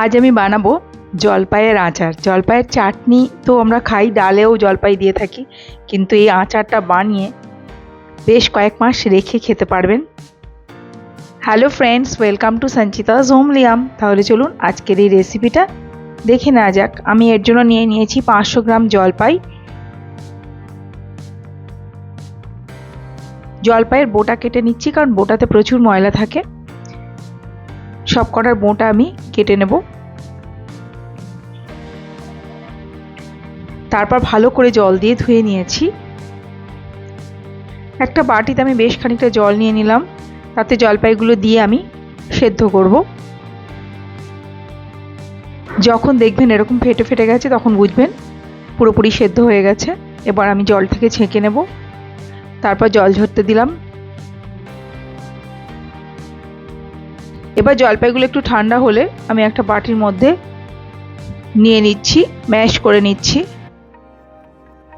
আজ আমি বানাবো জলপাইয়ের আচার। জলপাইয়ের চাটনি তো আমরা খাই, ডালেও জলপাই দিয়ে থাকি, কিন্তু এই আচারটা বানিয়ে বেশ কয়েক মাস রেখে খেতে পারবেন। Hello friends welcome to Sanchita's হোমলিয়াম তাহলে চলুন আজকের এই রেসিপিটা দেখে নেওয়া যাক। আমি এর জন্য নিয়ে নিয়েছি পাঁচশো গ্রাম জলপাই। জলপাইয়ের বোটা কেটে নিচ্ছি, কারণ বোটাতে প্রচুর ময়লা থাকে। সব কটার বোঁটা আমি কেটে নেব। তারপর ভালো করে জল দিয়ে ধুয়ে নিয়েছি। একটা বাটিতে আমি বেশ খানিকটা জল নিয়ে নিলাম। তাতে জলপাইগুলো দিয়ে আমি সেদ্ধ করব। যখন দেখবেন এরকম ফেটে ফেটে গেছে, তখন বুঝবেন পুরোপুরি সেদ্ধ হয়ে গেছে। এবার আমি জল থেকে ছেঁকে নেব। তারপর জল ঝরতে দিলাম। এবার জলপাইগুলো একটু ঠান্ডা হলে আমি একটা বাটির মধ্যে নিয়ে নিচ্ছি, ম্যাশ করে নিচ্ছি।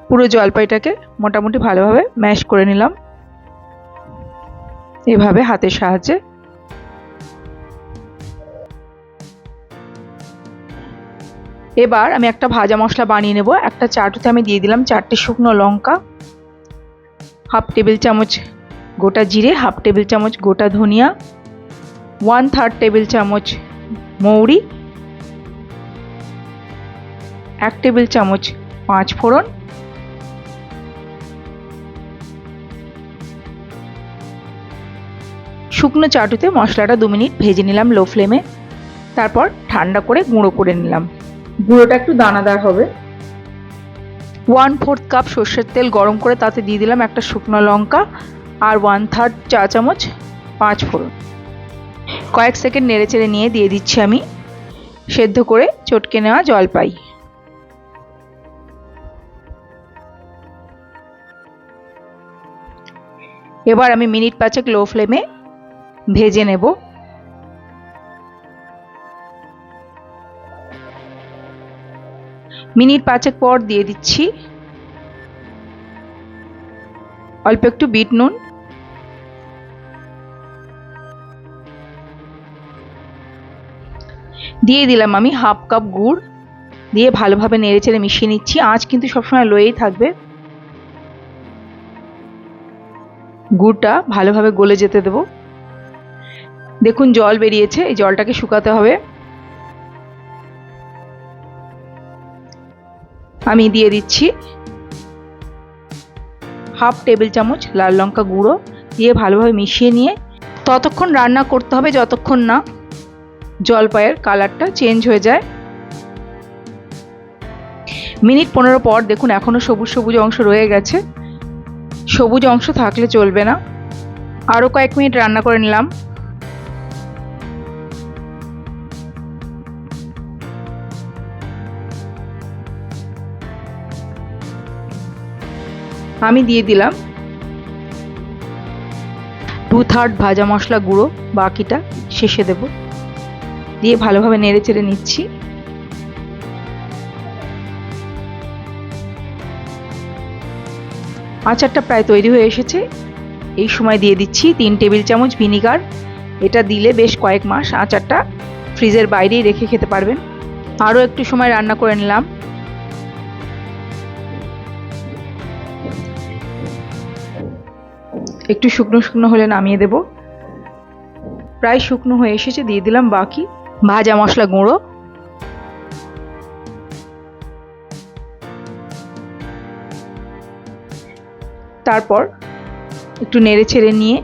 পুরো জলপাইটাকে মোটামুটি ভালোভাবে ম্যাশ করে নিলাম। এভাবে হাতের সাহায্যে। এবার আমি একটা ভাজা মশলা বানিয়ে নেব। একটা চাটুতে আমি দিয়ে দিলাম চারটে শুকনো লঙ্কা, হাফ টেবিল চামচ গোটা জিরে, হাফ টেবিল চামচ গোটা ধনিয়া ওয়ান থার্ড টেবিল চামচ মৌরি এক টেবিল চামচ পাঁচ ফোড়ন শুকনো চাটুতে মশলাটা দু মিনিট ভেজে নিলাম লো ফ্লেমে তারপর ঠান্ডা করে গুঁড়ো করে নিলাম। গুঁড়োটা একটু দানাদার হবে। ওয়ান ফোর্থ কাপ সর্ষের তেল গরম করে তাতে দিয়ে দিলাম একটা শুকনো লঙ্কা আর ওয়ান থার্ড চা চামচ পাঁচ ফোড়ন। কয়েক সেকেন্ড নেড়ে চেড়ে নিয়ে দিয়ে দিচ্ছি আমি। সেদ্ধ করে চটকে নেওয়া জলপাই এবার আমি মিনিট পাঁচেক লো ফ্লেমে ভেজে নেব। মিনিট পাঁচেক পর দিয়ে দিচ্ছি। অল্প একটু বিট নুন। দিয়ে দিলাম আমি হাফ কাপ গুড়। দিয়ে ভালোভাবে নেড়ে চেড়ে মিশিয়ে নিচ্ছি। আঁচ কিন্তু সবসময় লোয়েই থাকবে। গুড়টা ভালোভাবে গলে যেতে দেবো। দেখুন, জল বেরিয়েছে। এই জলটাকে শুকাতে হবে। আমি দিয়ে দিচ্ছি হাফ টেবিল চামচ লাল লঙ্কা গুঁড়ো। দিয়ে ভালোভাবে মিশিয়ে নিয়ে ততক্ষণ রান্না করতে হবে, যতক্ষণ না জলপাইয়ের কালারটা চেঞ্জ হয়ে যায়। মিনিট পনেরো পর দেখুন এখনও সবুজ সবুজ অংশ রয়ে গেছে। সবুজ অংশ থাকলে চলবে না। আরও কয়েক মিনিট রান্না করে নিলাম। আমি দিয়ে দিলাম টু থার্ড ভাজা মশলা গুঁড়ো, বাকিটা শেষে দেব। দিয়ে ভালোভাবে নেড়ে চেড়ে নিচ্ছি। আচারটা প্রায় তৈরি হয়ে এসেছে। এই সময় দিয়ে দিচ্ছি তিন টেবিল চামচ ভিনিগার। এটা দিলে বেশ কয়েক মাস আচারটা ফ্রিজের বাইরেই রেখে খেতে পারবেন। আরও একটু সময় রান্না করে নিলাম। একটু শুকনো শুকনো হলে নামিয়ে দেব। প্রায় শুকনো হয়ে এসেছে, দিয়ে দিলাম বাকি। ভাজা মশলা গুঁড়ো। তারপর একটু নেড়ে ছেড়ে নিয়ে,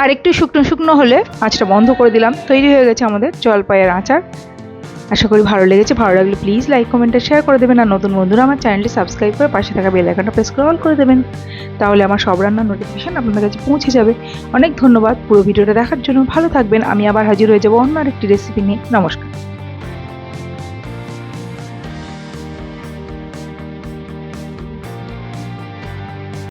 আর একটু শুকনো শুকনো হলে আঁচটা বন্ধ করে দিলাম। তৈরি হয়ে গেছে আমাদের জলপাইয়ের আচার। আশা করি ভালো লেগেছে, ভালো লাগলে প্লিজ লাইক কমেন্ট শেয়ার করে দেবেন। আর নতুন বন্ধুরা আমার চ্যানেলটি সাবস্ক্রাইব করে পাশে থাকা বেল আইকনটা প্রেস করে অল করে দেবেন। তাহলে আমার সব রান্নার নোটিফিকেশান আপনাদের কাছে পৌঁছে যাবে। অনেক ধন্যবাদ পুরো ভিডিওটা দেখার জন্য। ভালো থাকবেন। আমি আবার হাজির হয়ে যাব অন্য আরেকটি রেসিপি নিয়ে। নমস্কার।